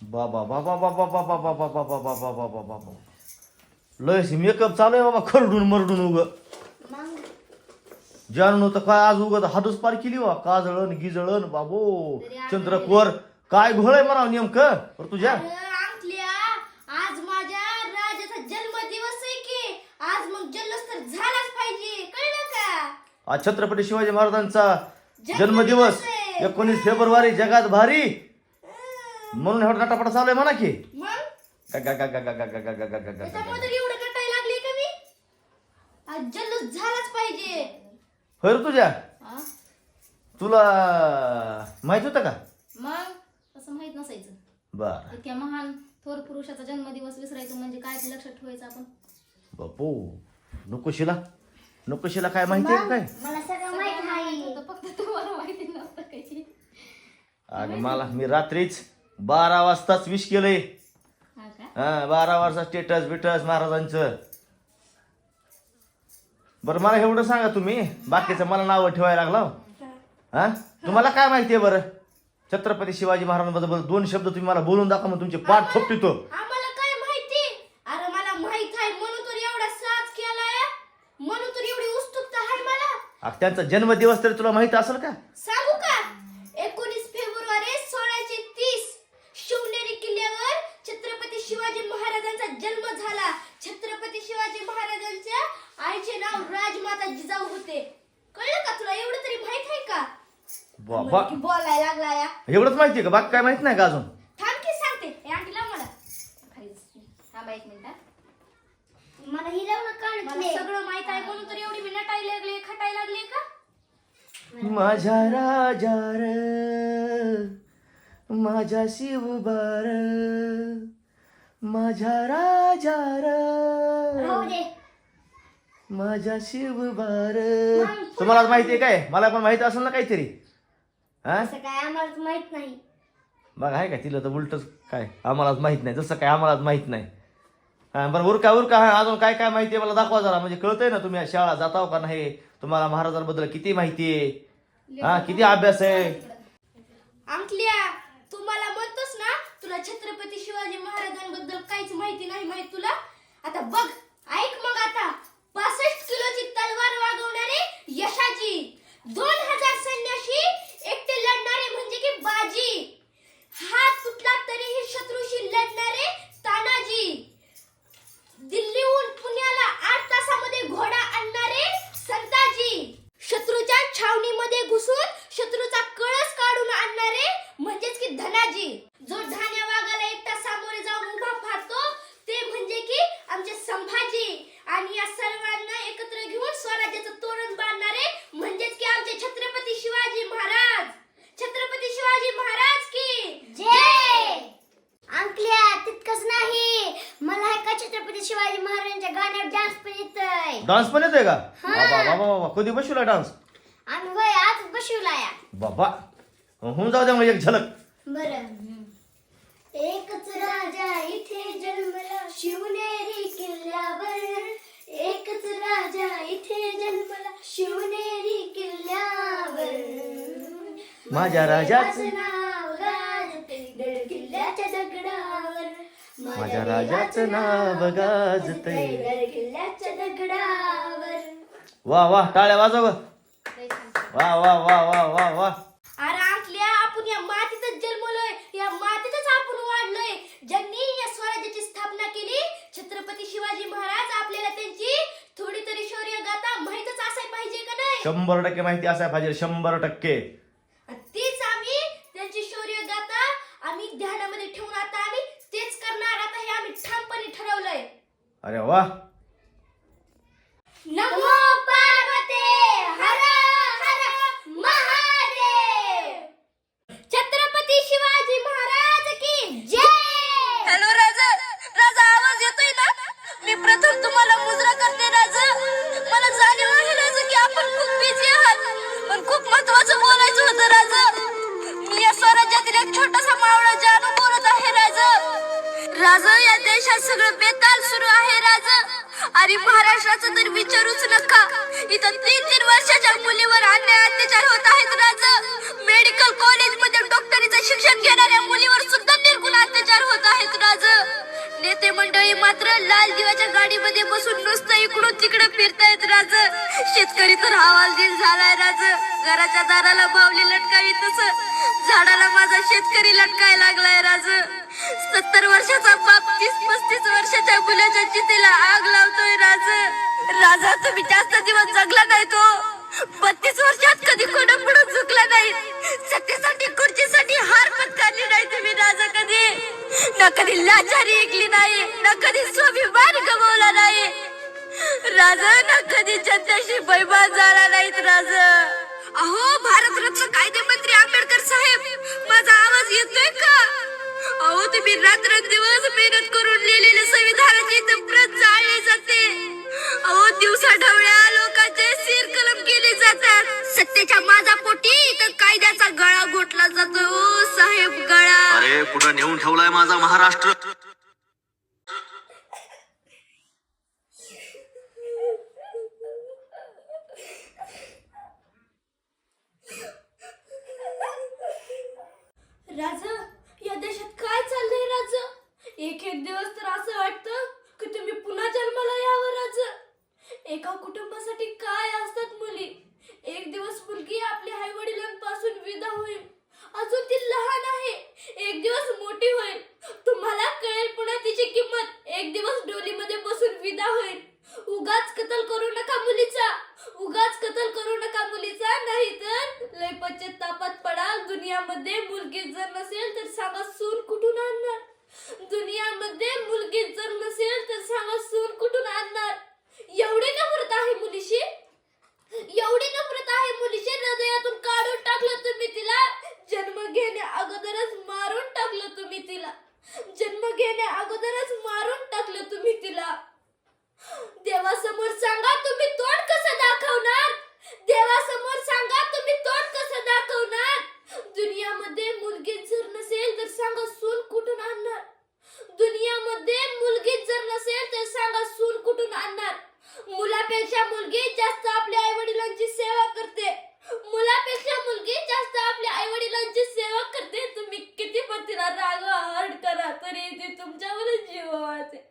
बाबा बाबा बाबा बाबा बाबा बाबा बाबा बाबा बाबा लयच मेकअप चालू आहे बाबा खरडून मरडून उग जानू तर काय आज उगत हातच पार केली वा काजळण गिजळण बाबो चंद्रकोर काय घोळ आहे म्हणा नेमकं बरं तुझ्या अंकल्या आज माझ्या राजाचा जन्मदिवस आहे की आज मग जल्लोष तर झालाच पाहिजे कळलं का आज छत्रपती शिवाजी महाराजांचा जन्मदिवस. एकोणीस फेब्रुवारी जगात भारी म्हणून एवढं नटापटा चालू आहे म्हणा की मग गगा गगा गगा एवढं कटायला लागली का मी आज जल्लोष झालाच पाहिजे होय तुला माहीत होतं का मग तसं माहीत नसायचं बर इतक्या महान थोर पुरुषाचा जन्मदिवस विसरायचं म्हणजे काय ते लक्षात ठेवायचं आपण बापू नकोशीला नकोशीला काय माहिती आहे काय मला फक्त तुम्हाला माहिती नसतं काही अगं मला मी रात्रीच बारा वाजताच विश केलंय. हा हा बारा वाजता स्टेटस बिटस महाराजांचं. बरं मला एवढं सांगा तुम्ही. बाकीचं मला नावं ठेवायला लागला हा. तुम्हाला काय माहिती आहे बरं? छत्रपती शिवाजी महाराजांबद्दल दोन शब्द तुम्ही मला बोलून दाखवा मग तुमचे पाठ थोपटितो आम्हाला काय माहिती? अरे मला माहीत आहे. म्हणून तर एवढा साज केलाय. म्हणून तर एवढी उत्सुकता आहे मला. अगं, त्यांचा जन्मदिवस तरी तुला माहीत असेल का सांगू का एकोणीस फेब्रुवारी सोळाशे तीस शिवनेरी किल्ल्यावर छत्रपती शिवाजी महाराजांचा जन्म झाला छत्रपती शिवाजी महाराजांच्या आईचे नाव राजमाता होते कळलं का तुला? एवढं तरी माहीत आहे का? बाबा की बोलायला लागला या एवढंच माहिती आहे का? बाकी काय माहीत नाही का अजून? थांब की सांगते. हे आंटीला मला. खाली. थांबा एक मिनिट हा. मला हिरवलं कळत मला नाही सगळं माहीत आहे. म्हणून तर एवढी मी नटायला लागले खटायला लागले का? माझ्या राजा र माझ्या शिवबार माझ्या राजा राहू र दे. माझ्या शिवबार तुम्हाला माहिती आहे काय? मला पण माहिती असेल ना काहीतरी. हा? असं काय आम्हाला माहीत नाही. बघ आहे का? तिला तर उलटच काय? आम्हालाच माहीत नाही. जसं काय आम्हालाच माहीत नाही. हा बरं उरका उरका. हा अजून काय काय माहिती आहे मला दाखवा जरा. म्हणजे कळतंय ना तुम्ही शाळा जाताव का नाही? तुम्हाला महाराजांबद्दल किती माहिती आहे हा किती अभ्यास आहे? अंकल्या तू मला म्हणतोस ना तुला छत्रपती शिवाजी महाराजांबद्दल काहीच माहिती नाही माहीत तुला? आता बघ ऐक मग आता. पासष्ट किलोची तलवार छत्रपती शिवाजी महाराजांच्या गाण्यावर डान्स पण येतोय. डान्स पण येतोय का? बाबा बाबा बाबा कधी बसवला डान्स आम्ही वय आज बसवलाय बाबा होऊन जाऊ द्या एक झलक. बर. एकच राजा इथे जन्मला शिवनेरी किल्ल्यावर. एकच राजा इथे जन्मला शिवनेरी किल्ल्यावर. माझ्या राजाचं माझ्या राजाचं नाव गाजतंय. वा वा टाळ्या वाजव वा वा वा वा वा वा. अरे आपण या मातीतच जन्मलोय या मातीतच आपण वाढलोय. ज्यांनी या स्वराज्याची स्थापना केली छत्रपती शिवाजी महाराज आपल्याला त्यांची थोडी तरी शौर्य गाथा माहीतच असाय पाहिजे का नाही? शंभर टक्के माहिती असाय पाहिजे शंभर टक्के. तीच आम्ही त्यांची शौर्य गाथा आम्ही ध्यानामध्ये ठेवून आता आम्ही तेच करणार आता हे आम्ही ठामपणे ठरवलंय. अरे वा. नमो पार्वते हर हर महादेव. छत्रपती शिवाजी महाराज की जय. हॅलो राजा. राजा आवाज येतोय ना? मी प्रथम तुम्हाला मुजरा करते राजा. महाराष्ट्राचं तर विचारूच नका. इथं तीन तीन वर्षाच्या मुलीवर अन्याय अत्याचार होत आहेत राजा. मेडिकल कॉलेजमध्ये डॉक्टरीचं शिक्षण घेणाऱ्या मुलीवर सुद्धा निर्गुण अत्याचार होत आहेत राज. नेते मंडळी मात्र लाल दिवाच्या गाडीमध्ये बसून नुसतं इकडून तिकडे फिरतायत राज. शेतकरी तर हवालदिल झालाय राज. घराच्या दाराला बावली लटकावी तस. झाडाला माझा शेतकरी लटकाय लागलाय राज. सत्तर वर्षाचा बाप तीस पस्तीस वर्षाच्या मुलाच्या चितेला आग राजा तुम्ही जास्त दिवस जगला नाही तो. बत्तीस वर्षात कधी कोणा पुढे चुकला नाही. सत्तेसाठी खुर्चीसाठी हार पत्कारली नाही तुम्ही राजा कधी. ना कधी लाचारी ऐकली नाही ना कधी स्वाभिमान गमावला नाही. राजा ना कधी जनतेशी बैमान झाला नाहीत राजा. अहो भारतरत्न कायदेमंत्री आंबेडकर साहेब माझा आवाज येतोय का? अहो तुम्ही रात्रंदिवस मेहनत करून लिहिले जातात सत्तेच्या माझा पोटी इथं कायद्याचा गळा घोटला जातो ओ साहेब गळा. अरे कुठं नेऊन ठेवलाय माझा महाराष्ट्र? राज या देशात काय चाललंय राज? एक एक दिवस तर असं वाटतं की तुम्ही पुन्हा जन्माला यावं राज. एका कुटुंबासाठी काय असतात मुली एक दिवस मुलगी आपल्या आई वडिलांपासून विदा होईल अजून ती लहान आहे एक दिवस मोठी होईल तुम्हाला कळेल पुन्हा तिची किंमत एक दिवस डोलीमध्ये बसून विदा होईल उगाच कतल करू नका मुलीचा उगाच कतल करू नका मुलीचा नाही तर लय पश्चातापात पडाल दुनियामध्ये मुलगी जर नसेल तर सांगा सून कुठून आणणार दुनियामध्ये मुलगी जर नसेल तर सांगा सून कुठून आणणार एवढी नफरत आहे मुलीशी एवढी नफरत आहे मुलीशी हृदयातून काढून टाकलं तुम्ही तिला जन्म घेण्या अगोदरच मारून टाकलं तुम्ही तिला. जन्म घेण्या अगोदरच मारून टाकलं तुम्ही तिला. देवासमोर सांगा तुम्ही तोंड कसं दाखवणार? देवासमोर सांगा तुम्ही तोंड कसं दाखवणार? दुनियामध्ये मुलगी जर नसेल तर सांगा सून कुठून आणणार दुनियामध्ये मुलगी जर नसेल तर सांगा सून कुठून आणणार मुलापेक्षा मुलगी जास्त आपल्या आई वडिलांची सेवा करते मुलापेक्षा मुलगी जास्त आपल्या आई वडिलांची सेवा करते तुम्ही किती पण तिला रागवा हर्ट करा तरी ती तुमच्यावरच जीव वाळते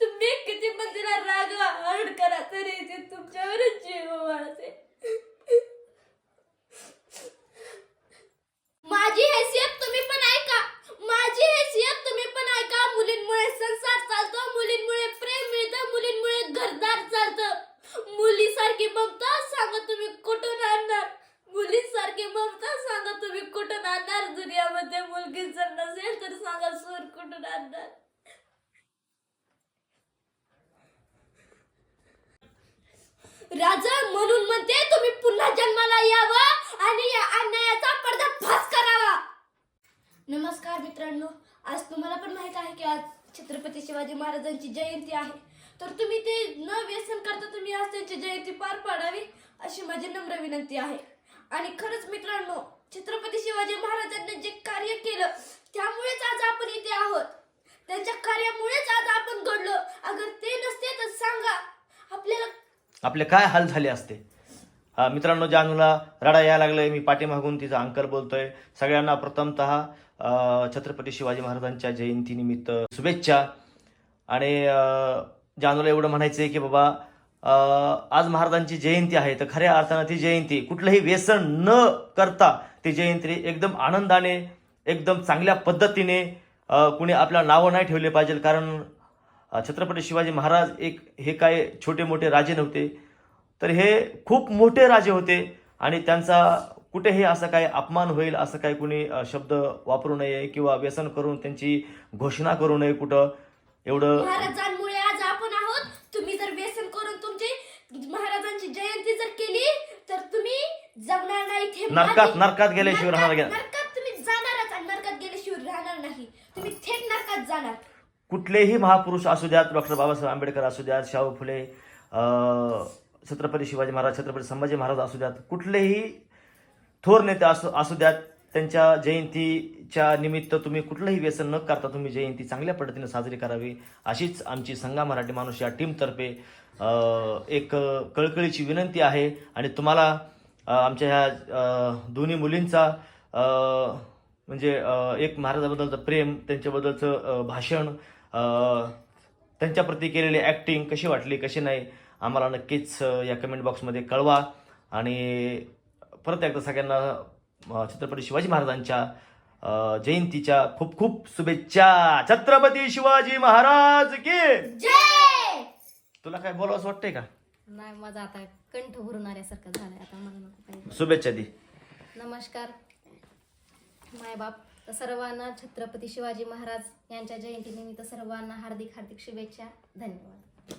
तुम्ही किती पण तिला रागवा हर्ट करा तरी ती तुमच्यावरच जीव वाळते माझी हैसियत तुम्ही पण ऐका. माझी हैसियत तुम्ही पण ऐका. मुलींमुळे संसार चालतो मुलींमुळे प्रेम मिळतं मुलींमुळे घरदार चालतं. मुलीसारखी ममता सांगा तुम्ही कुठून आणणार? मुलीसारखी ममता सांगा तुम्ही कुठून आणणार? दुनियामध्ये मुलगी जर नसेल तर सांगा सूर कुठून आणणार? राजा म्हणून म्हणते तुम्ही पुन्हा जन्माला यावं आणि या अन्यायाचा पर्दाफाश करावा. नमस्कार मित्रांनो आज तुम्हाला पण माहीत आहे की आज छत्रपती शिवाजी महाराजांची जयंती आहे. तर तुम्ही ते न व्यसन करता तुम्ही आज त्यांची जयंती पार पाडावी अशी माझी नम्र विनंती आहे. आणि खरंच मित्रांनो छत्रपती शिवाजी महाराजांनी जे कार्य केलं त्यामुळेच आज आपण इथे आहोत. त्यांच्या कार्यामुळेच आज आपण घडलो. अगर ते नसते तर सांगा आपल्याला आपले काय हाल झाले असते? हा, मित्रांनो जानूला रडा यायला लागलाय. मी पाठीमागून तिचा अंकल बोलतोय. सगळ्यांना प्रथमतः छत्रपती शिवाजी महाराजांच्या जयंतीनिमित्त शुभेच्छा. आणि जानूला एवढं म्हणायचं आहे की बाबा आज महाराजांची जयंती आहे तर खऱ्या अर्थानं ती जयंती कुठलंही व्यसन न करता ती जयंती एकदम आनंदाने एकदम चांगल्या पद्धतीने कुणी आपल्या नावं नाही ठेवले पाहिजे कारण छत्रपती शिवाजी महाराज एक हे काय छोटे मोठे राजे नव्हते. तर हे खूप मोठे राजे होते आणि त्यांचा कुठेही असं काही अपमान होईल असं काही कुणी शब्द वापरू नये किंवा व्यसन करून त्यांची घोषणा करू नये कुठं. एवढं महाराजांमुळे आज आपण आहोत. तुम्ही जर व्यसन करून तुमची महाराजांची जयंती जर केली तर तुम्ही जगणार नाही इथे नरकात- नरकात गेल्याशिवाय राहणार नाही. नरकात तुम्ही जाणारच आणि नरकात गेल्याशिवाय राहणार नाही तुम्ही थेट नरकात जाणार कुठलेही महापुरुष असू द्यात डॉक्टर बाबासाहेब आंबेडकर असू द्यात शाहू फुले छत्रपती शिवाजी महाराज छत्रपती संभाजी महाराज असू द्यात कुठलेही थोर नेते असू असू द्यात त्यांच्या जयंतीच्या निमित्त तुम्ही कुठलंही व्यसन न करता तुम्ही जयंती चांगल्या पद्धतीने साजरी करावी अशीच आमची संघा मराठी माणूस या टीमतर्फे एक कळकळीची विनंती आहे. आणि तुम्हाला आमच्या ह्या दोन्ही मुलींचा म्हणजे एक महाराजाबद्दलचं प्रेम त्यांच्याबद्दलचं भाषण त्यांच्याप्रती केलेली ॲक्टिंग कशी वाटली कशी नाही आम्हाला नक्कीच या कमेंट बॉक्समध्ये कळवा. आणि परत एकदा सगळ्यांना छत्रपती शिवाजी महाराजांच्या जयंतीच्या खूप खूप शुभेच्छा. छत्रपती शिवाजी महाराज की जय! तुला काय बोलावंसं वाटतंय का? नाही माझा आता कंठ भरून आल्यासारखं झालंय आता मला शुभेच्छा दी. नमस्कार. मायबाप. तर सर्वांना छत्रपती शिवाजी महाराज यांच्या जयंतीनिमित्त सर्वांना हार्दिक हार्दिक शुभेच्छा. धन्यवाद.